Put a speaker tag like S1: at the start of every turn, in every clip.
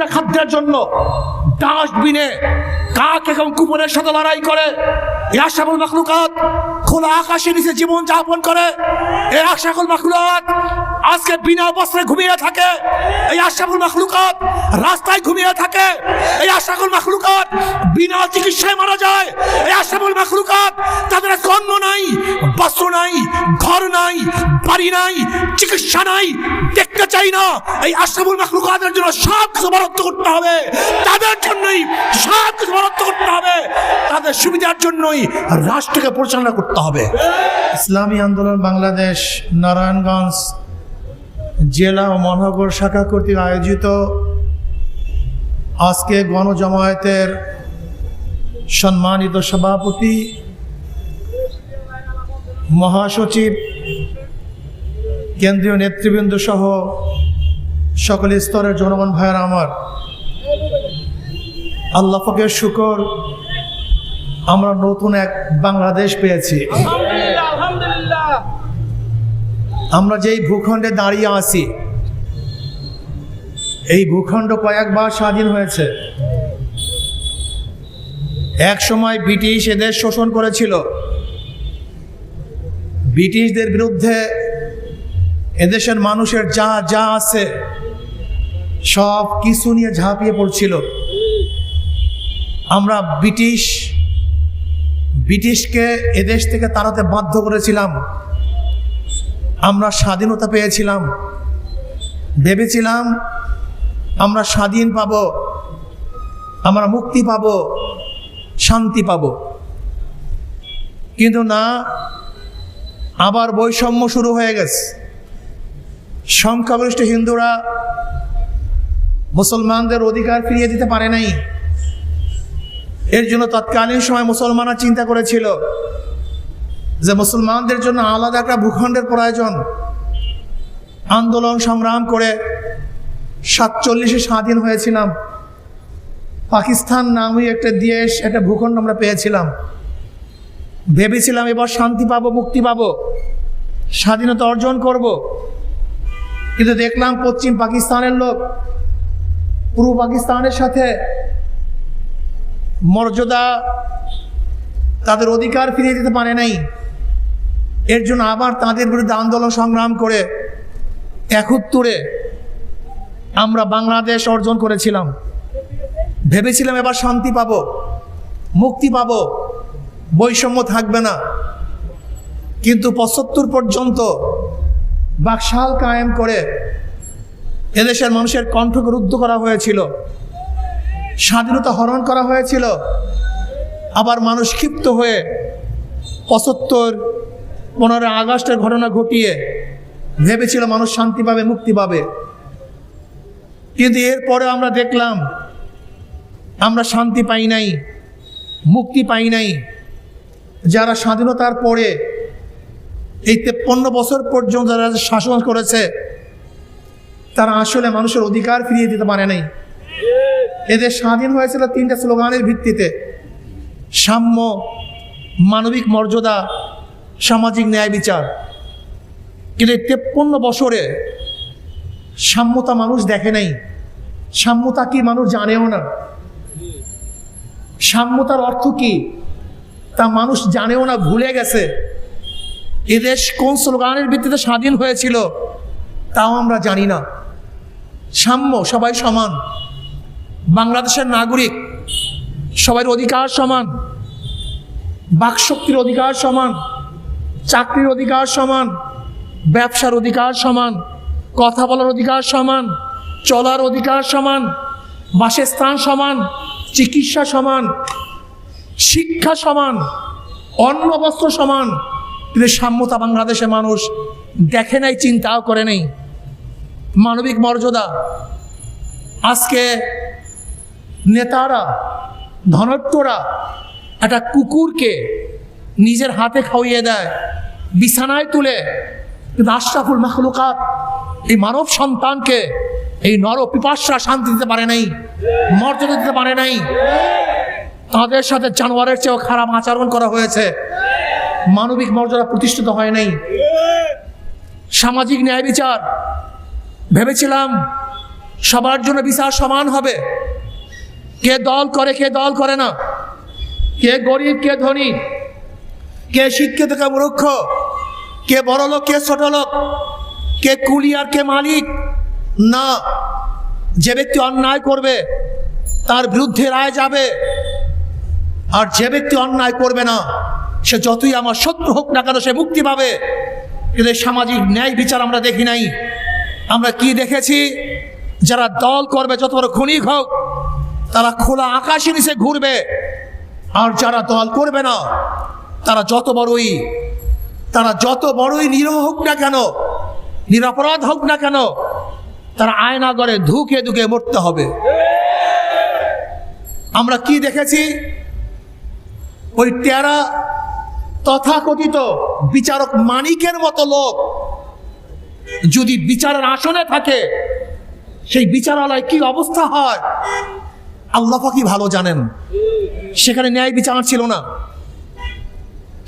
S1: মুঠে খাদ্যের জন্য ডাস্টবিনে কাক এবং কুকুরের সাথে লড়াই করে? এরা সকল মাখলুকাত খোলা আকাশের নিচে জীবন যাপন করে এরা সকল মাখলুকাত আজকে বিনা বস্ত্রে ঘুমিয়ে থাকে। এই আশাফুল মাখলুকাত রাস্তায় ঘুমিয়ে থাকে। এই আশাফুল মাখলুকাত বিনা চিকিৎসায় মারা যায়। এই আশাফুল মাখলুকাত তাদের কর্ম নাই, বস্ত্র নাই, ঘর নাই, বাড়ি নাই, চিকিৎসা নাই, দেখতে চাই না। এই আশাফুল মাখলুকাতের জন্য সব কিছু বরাদ্দ করতে হবে। তাদের জন্যই সব কিছু বরাদ্দ করতে হবে। তাদের সুবিধার জন্যই রাষ্ট্রকে পরিচালনা করতে হবে।
S2: ইসলামী আন্দোলন বাংলাদেশ, নারায়ণগঞ্জ জেলা ও মহানগর শাখা কর্তৃক আয়োজিত আজকে গণজমায়েতের সম্মানিত সভাপতি, মহাসচিব, কেন্দ্রীয় নেতৃবৃন্দ সহ সকল স্তরের জনগণ ভাইয়ের আমার। আল্লাহ ফকের শুকর, আমরা নতুন এক বাংলাদেশ পেয়েছি। আমরা যেই ভূখণ্ডে দাঁড়িয়ে আছি, এই ভূখণ্ড কয়েকবার স্বাধীন হয়েছে। এক সময় ব্রিটিশ এদের শোষণ করেছিল। ব্রিটিশদের বিরুদ্ধে এদেশের মানুষের যা যা আছে, সব কিছু নিয়ে ঝাঁপিয়ে পড়ছিল। আমরা ব্রিটিশ, ব্রিটিশকে এদেশ থেকে তাড়াতে বাধ্য করেছিলাম। আমরা স্বাধীনতা পেয়েছিলাম। ভেবেছিলাম আমরা স্বাধীন পাব, আমরা মুক্তি পাব, শান্তি পাব। কিন্তু না, আবার বৈষম্য শুরু হয়ে গেছে। সংখ্যাগরিষ্ঠ হিন্দুরা মুসলমানদের অধিকার ফিরিয়ে দিতে পারে নাই। এর জন্য তৎকালীন সময় মুসলমানরা চিন্তা করেছিল যে মুসলমানদের জন্য আলাদা একটা ভূখণ্ডের প্রয়োজন। আন্দোলন সংগ্রাম করে সাতচল্লিশে স্বাধীন হয়েছিলাম। পাকিস্তান নামে একটা দেশ, একটা ভূখণ্ড আমরা পেয়েছিলাম। ভেবেছিলাম এবার শান্তি পাবো, মুক্তি পাবো, স্বাধীনতা অর্জন করব। কিন্তু দেখলাম পশ্চিম পাকিস্তানের লোক পূর্ব পাকিস্তানের সাথে মর্যাদা তাদের অধিকার ফিরিয়ে দিতে পারে নাই। এর জন্য আবার তাদের বিরুদ্ধে আন্দোলন সংগ্রাম করে একত্তরে আমরা বাংলাদেশ অর্জন করেছিলাম। ভেবেছিলাম এবার শান্তি পাবো, মুক্তি পাবো, বৈষম্য থাকবে না। কিন্তু পঁচাত্তর পর্যন্ত বাকশাল কায়েম করে এদেশের মানুষের কণ্ঠকে রুদ্ধ করা হয়েছিল, স্বাধীনতা হরণ করা হয়েছিল, আবার মানুষ ক্ষিপ্ত হয়ে পঁচাত্তর পনেরোই আগস্টের ঘটনা ঘটিয়ে ভেবেছিল মানুষ শান্তি পাবে, মুক্তি পাবে। কিন্তু এরপরে আমরা দেখলাম, আমরা শান্তি পাই নাই, মুক্তি পাই নাই। যারা স্বাধীনতার পরে এই তেপ্পন্ন বছর পর্যন্ত যারা শাসন করেছে, তারা আসলে মানুষের অধিকার ফিরিয়ে দিতে পারে নাই। এদের স্বাধীন হয়েছিল তিনটা স্লোগানের ভিত্তিতে, সাম্য, মানবিক মর্যাদা সামাজিক ন্যায় বিচার। কিন্তু তেপ্পন্ন বছরে সাম্যতা মানুষ দেখে নাই। সাম্যতা কি মানুষ জানেও না। সাম্যতার অর্থ কি তা মানুষ জানেও না, ভুলে গেছে। এদেশ কোন স্লোগানের ভিত্তিতে স্বাধীন হয়েছিল তাও আমরা জানি না। সাম্য সবাই সমান। বাংলাদেশের নাগরিক সবার অধিকার সমান। বাকশক্তির অধিকার সমান। চাকরির অধিকার সমান, ব্যবসার অধিকার সমান, কথা বলার অধিকার সমান, চলার অধিকার সমান, বাসস্থান সমান, চিকিৎসা সমান, শিক্ষা সমান, অন্ন বস্ত্র সমান। কিন্তু সাম্যতা বাংলাদেশে মানুষ দেখে নাই, চিন্তাও করে নেই। মানবিক মর্যাদা। আজকে নেতারা ধনত্বরা একটা কুকুরকে নিজের হাতে খাওয়িয়ে দেয়, বিছানায় তুলে। কিন্তু আশরাফুল মাখলুকাত এই মানব সন্তানকে এই নর পিপাসরা শান্তি দিতে পারে নাই, মর্যাদা দিতে পারে নাই। তাদের সাথে জানোয়ারের চেয়েও খারাপ আচরণ করা হয়েছে। মানবিক মর্যাদা প্রতিষ্ঠিত হয় নাই। সামাজিক ন্যায় বিচার। ভেবেছিলাম সবার জন্য বিচার সমান হবে। কে দল করে, কে দল করে না। কে গরিব, কে ধনী কে শিক্ষিত, কে মূর্খ, কে বড় লোক, কে ছোট লোক, কে কুলি আর কে মালিক? না, যে ব্যক্তি অন্যায় করবে, তার বিরুদ্ধে রায় যাবে। আর যে ব্যক্তি অন্যায় করবে না, সে যতই আমার শত্রু হোক না কেন, সে মুক্তি পাবে। কিন্তু সামাজিক ন্যায় বিচার আমরা দেখি নাই। আমরা কি দেখেছি? যারা দল করবে, যত বড় ক্ষণিক হোক, তারা খোলা আকাশের নিচে ঘুরবে। আর যারা দল করবে না তারা যত বড়ই, তারা যত বড়ই নিরহ হোক না কেন, নিরাপরাধ হোক না কেন, তারা আয়না করে ধুকে ধুকে মরতে হবে। আমরা কি দেখেছি? ওই টেরা তথাকথিত বিচারক মানিকের মতো লোক যদি বিচারের আসনে থাকে, সেই বিচারালয় কি অবস্থা হয়? আল্লাহ কি ভালো জানেন? সেখানে ন্যায় বিচার ছিল না।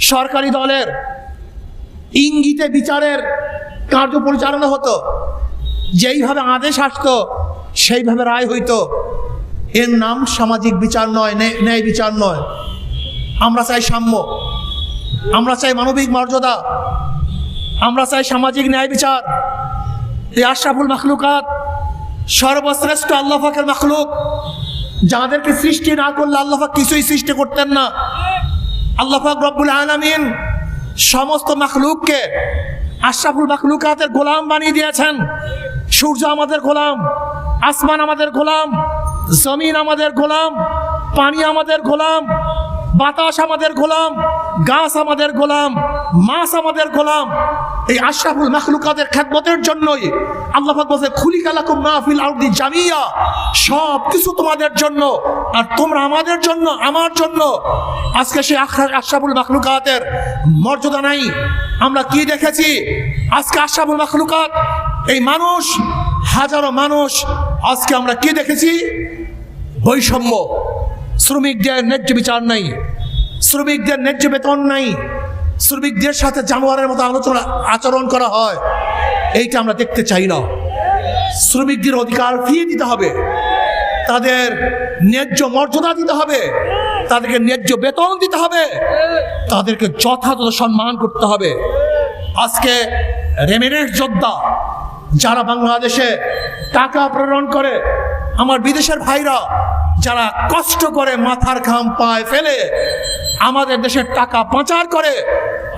S2: সরকারি দলের ইঙ্গিতে বিচারের কার্য পরিচালনা হতো। যেইভাবে আদেশ আসতো, সেইভাবে রায় হইতো। এর নাম সামাজিক বিচার নয়, ন্যায়- বিচার নয়। আমরা চাই সাম্য। আমরা চাই মানবিক মর্যাদা। আমরা চাই সামাজিক ন্যায় বিচার। এই আশরাফুল মাখলুকাত সর্বশ্রেষ্ঠ আল্লাহ পাকের মাখলুক। যাদেরকে সৃষ্টি না করলে আল্লাহাক কিছুই সৃষ্টি করতেন না। আল্লাহ রব্বুল আলমিন সমস্ত মাখলুককে আশরাফুল মাখলুকাতের গোলাম বানিয়ে দিয়েছেন। সূর্য আমাদের গোলাম, আসমান আমাদের গোলাম, জমিন আমাদের গোলাম, পানি আমাদের গোলাম, বাতাস আমাদের গোলাম গাছ আমাদের গোলাম, মাছ আমাদের গোলাম। এই আশরাফুল মাখলুকাতের খেদমতের জন্যই আল্লাহ বলছে কালাকুম মাহফিল আরদি জামিয়া। সব কিছু তোমাদের জন্য আর তোমরা আমাদের জন্য, আমার জন্য। আজকে সেই আশরাফুল মাখলুকাতের মর্যাদা নাই। আমরা কি দেখেছি? আজকে আশরাফুল মাখলুকাত, এই মানুষ, হাজারো মানুষ, আজকে আমরা কি দেখেছি? বৈষম্য। শ্রমিকদের ন্যায্য বিচার নাই। শ্রমিকদের ন্যায্য বেতন নাই। শ্রমিকদের সাথে জানোয়ারের মতো আলোচনা, আচরণ করা হয়। এইটা আমরা দেখতে চাই না। শ্রমিকদের অধিকার ফিরিয়ে দিতে হবে। তাদের ন্যায্য মর্যাদা দিতে হবে। তাদেরকে ন্যায্য বেতন দিতে হবে। তাদেরকে যথাযথ সম্মান করতে হবে। আজকে রেমিনেন্স যোদ্ধা যারা বাংলাদেশে টাকা প্রেরণ করে, আমার বিদেশের ভাইরা যারা কষ্ট করে মাথার ঘাম পায় ফেলে আমাদের দেশের টাকা পাচার করে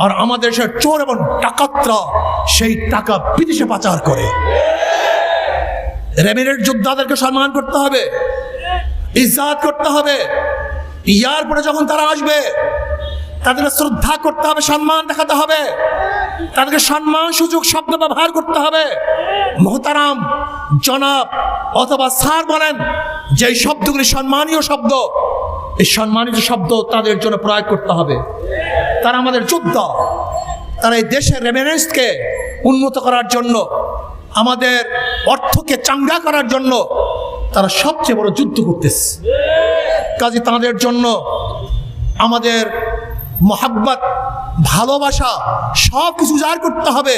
S2: আর আমাদের দেশের চোর এবং ডাকাতরা সেই টাকা বিদেশে পাচার করে। রেমিনেন্ট যোদ্ধাদেরকে সম্মান করতে হবে, ইজ্জাত করতে হবে। ইয়ার পরে যখন তারা আসবে, তাদেরকে শ্রদ্ধা করতে হবে, সম্মান দেখাতে হবে। তাদেরকে সম্মান, সুযোগ, শব্দ ব্যবহার করতে হবে। মোহতারাম জনাব অথবা স্যার বলেন, যে শব্দগুলি সম্মানীয় শব্দ এই সম্মানিত শব্দ তাদের জন্য প্রয়োগ করতে হবে। তারা আমাদের যোদ্ধা, তারা এই দেশের রেমিনেন্সকে উন্নত করার জন্য, আমাদের অর্থকে চাঙ্গা করার জন্য তারা সবচেয়ে বড় যুদ্ধ করতেছে। কাজে তাদের জন্য আমাদের মহাব্বত, ভালোবাসা সব কিছু উজাড় করতে হবে।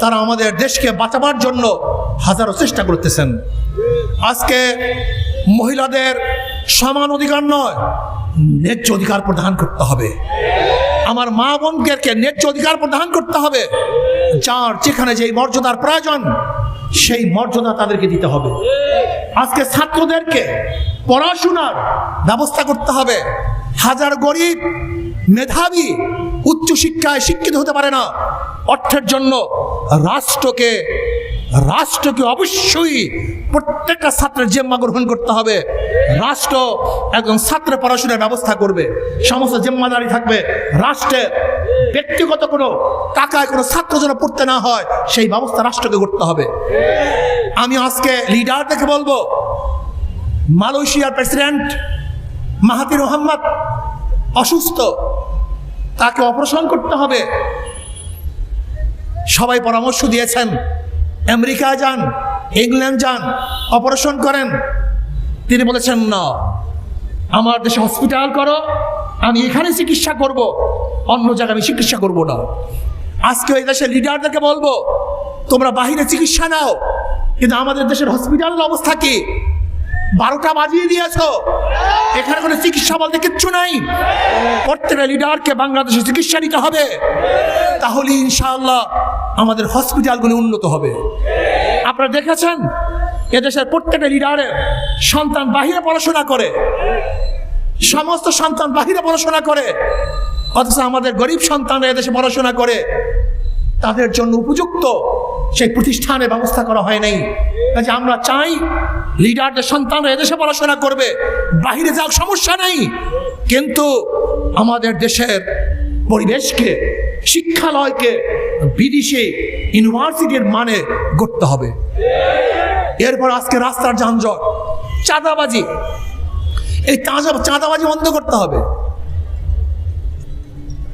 S2: তারা আমাদের দেশকে বাঁচাবার জন্য হাজারো চেষ্টা করতেছেন। আজকে মহিলাদের সমান অধিকার নয়, ন্যায্য অধিকার প্রদান করতে হবে। আমার মা বোনদেরকে ন্যায্য অধিকার প্রদান করতে হবে। যার যেখানে যেই মর্যাদার প্রয়োজন, সেই মর্যাদা তাদেরকে দিতে হবে। আজকে ছাত্রদেরকে পড়াশোনার ব্যবস্থা করতে হবে। হাজার গরিব, মেধাবী, উচ্চশিক্ষায় শিক্ষিত হতে পারে না। অর্থের জন্য রাষ্ট্রকে রাষ্ট্রকে অবশ্যই প্রত্যেকটা ছাত্রের জেম্মা গ্রহণ করতে হবে। রাষ্ট্র একজন ছাত্রের পড়াশোনার ব্যবস্থা করবে। সমস্ত জিম্মাদারি থাকবে। রাষ্ট্রের ব্যক্তিগত কোনো টাকায় কোনো ছাত্র যেন পড়তে না হয়, সেই ব্যবস্থা রাষ্ট্রকে করতে হবে। আমি আজকে লিডার লিডারদেরকে বলব, মালয়েশিয়ার প্রেসিডেন্ট মাহাতির মোহাম্মদ অসুস্থ, তাকে অপারেশন করতে হবে। সবাই পরামর্শ দিয়েছেন আমেরিকা যান, ইংল্যান্ড যান, অপারেশন করেন। তিনি বলেছেন, না, আমার দেশে হসপিটাল করো, আমি এখানে চিকিৎসা করব, অন্য জায়গায় আমি চিকিৎসা করব না। আজকে ওই দেশের লিডারদেরকে বলব, তোমরা বাহিরে চিকিৎসা নাও, কিন্তু আমাদের দেশের হসপিটালের অবস্থা কি? বারোটা বাজিয়ে দিয়েছ, এখানে কোনো চিকিৎসা বলতে কিচ্ছু নাই। প্রত্যেকটা লিডারকে বাংলাদেশে চিকিৎসা নিতে হবে। তাহলে ইনশাআল্লাহ আমাদের হসপিটালগুলি উন্নত হবে। আপনারা দেখেছেন? এদেশের প্রত্যেকটা লিডারের সন্তান বাহিরে পড়াশোনা করে। সমস্ত সন্তান বাহিরে পড়াশোনা করে। অথচ আমাদের গরিব সন্তানরা এদেশে পড়াশোনা করে। তাদের জন্য উপযুক্ত সেই প্রতিষ্ঠানের ব্যবস্থা করা হয় নাই। কাজে আমরা চাই লিডারদের সন্তানরা এদেশে পড়াশোনা করবে। বাহিরে যাওয়ার সমস্যা নেই। কিন্তু আমাদের দেশের পরিবেশকে, শিক্ষালয়কে, বিদেশি ইউনিভার্সিটির মানে গড়তে হবে। এরপর আজকে রাস্তার যানজট, চাঁদাবাজি। এই চাঁদা চাঁদাবাজি বন্ধ করতে হবে।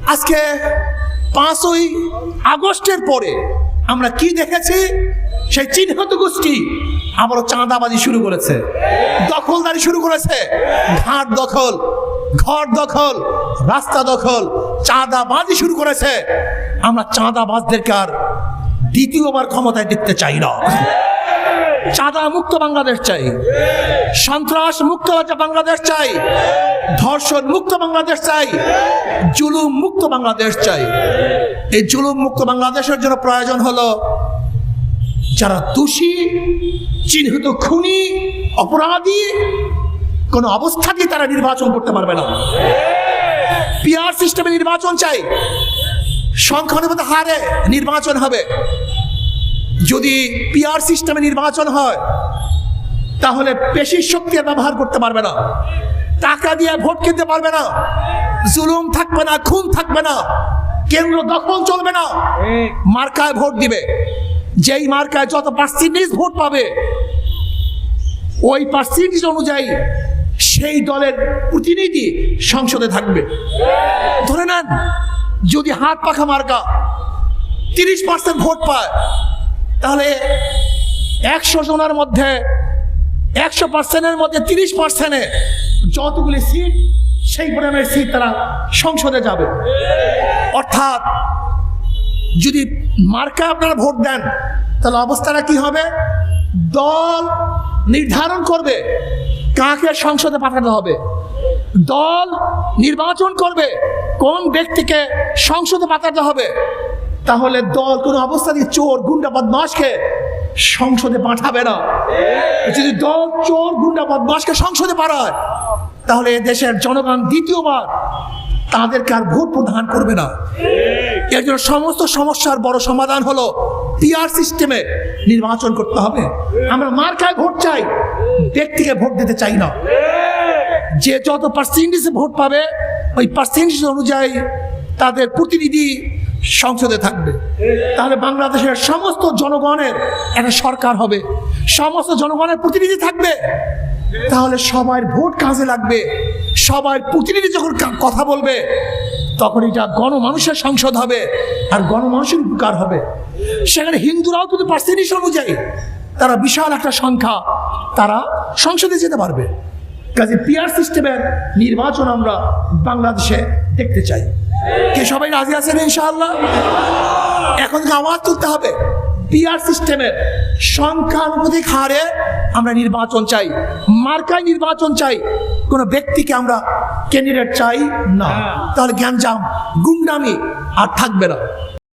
S2: আজকে পাঁচই আগস্টের পরে আমরা কি দেখেছি? সেই চিহ্নিত গোষ্ঠী আবারও চাঁদাবাজি শুরু করেছে। দখলদারি শুরু করেছে। ঘাট দখল, ঘর দখল, রাস্তা দখল, চাঁদাবাজি শুরু করেছে। আমরা চাঁদাবাজদেরকে আর দ্বিতীয়বার ক্ষমতায় দেখতে চাই না। চাঁদা মুক্ত বাংলাদেশ চাই। সন্ত্রাস মুক্ত বাংলাদেশ চাই। ধর্ষণ মুক্ত বাংলাদেশ চাই। জুলুম মুক্ত বাংলাদেশ চাই। এই জুলুম মুক্ত বাংলাদেশের জন্য প্রয়োজন হলো যারা দোষী, চিহ্নিত খুনি, অপরাধী, কোনো অবস্থাতেই তারা নির্বাচন করতে পারবে না। পিআর সিস্টেমে নির্বাচন চাই। সংখ্যানুপাত হারে নির্বাচন হবে। যদি পিআর সিস্টেমে নির্বাচন হয়, তাহলে পেশির শক্তি আর ব্যবহার করতে পারবে না। টাকা দিয়ে ভোট কিনতে পারবে না। জুলুম থাকবে না, খুন থাকবে না। কেন্দ্র দখল চলবে না। মার্কায় ভোট দিবে। যেই মার্কায় যত পার্সেন্টেজ ভোট পাবে, ওই পার্সেন্টেজ অনুযায়ী সেই দলের প্রতিনিধি সংসদে থাকবে। ধরে নেন, যদি হাত পাখা মার্কা তিরিশ পার্সেন্ট ভোট পায় তাহলে একশো জনের মধ্যে, একশো পার্সেন্টের মধ্যে তিরিশ পার্সেন্টে যতগুলি সিট, সেই পরিমাণের সিট তারা সংসদে যাবে। অর্থাৎ যদি মার্কা আপনারা ভোট দেন, তাহলে অবস্থাটা কি হবে? দল নির্ধারণ করবে কাকে সংসদে পাঠাতে হবে। দল নির্বাচন করবে কোন ব্যক্তিকে সংসদে পাঠাতে হবে। তাহলে দল কোনো অবস্থাতেই চোর গুন্ডা বদমাসকে সংসদে পাঠাবে না। যদি দল চোর গুন্ডা বদমাসকে সংসদে পাঠায় তাহলে দেশের জনগণ দ্বিতীয়বার তাদেরকে আর ভোট প্রদান করবে না। এর জন্য সমস্ত সমস্যার বড় সমাধান হলো পিআর সিস্টেমে নির্বাচন করতে হবে। আমরা মার্কায় ভোট চাই ব্যক্তিকে ভোট দিতে চাই না। যে যত পার্সেন্টেজে ভোট পাবে ওই পার্সেন্টেজ অনুযায়ী তাদের প্রতিনিধি সংসদে থাকবে। তাহলে বাংলাদেশের সমস্ত জনগণের একটা সরকার হবে। সমস্ত জনগণের প্রতিনিধি থাকবে। তাহলে সবার ভোট কাজে লাগবে। সবার প্রতিনিধি যখন কথা বলবে, তখন এটা গণমানুষের সংসদ হবে আর গণমানুষের উপকার হবে। সেখানে হিন্দুরাও কিন্তু পার্সেন্টেজ অনুযায়ী তারা বিশাল একটা সংখ্যা তারা সংসদে যেতে পারবে। কাজে পিয়ার সিস্টেমের নির্বাচন আমরা বাংলাদেশে দেখতে চাই। কে সবাই রাজি আছেন ইনশাআল্লাহ? এখন আওয়াজ তুলতে হবে। পিআর সিস্টেমের সংখ্যানুপাতিক হারে আমরা নির্বাচন চাই। মার্কায় নির্বাচন চাই। কোনো ব্যক্তিকে আমরা ক্যান্ডিডেট চাই না। তাহলে জ্ঞানজাম গুন্ডামি আর থাকবে না।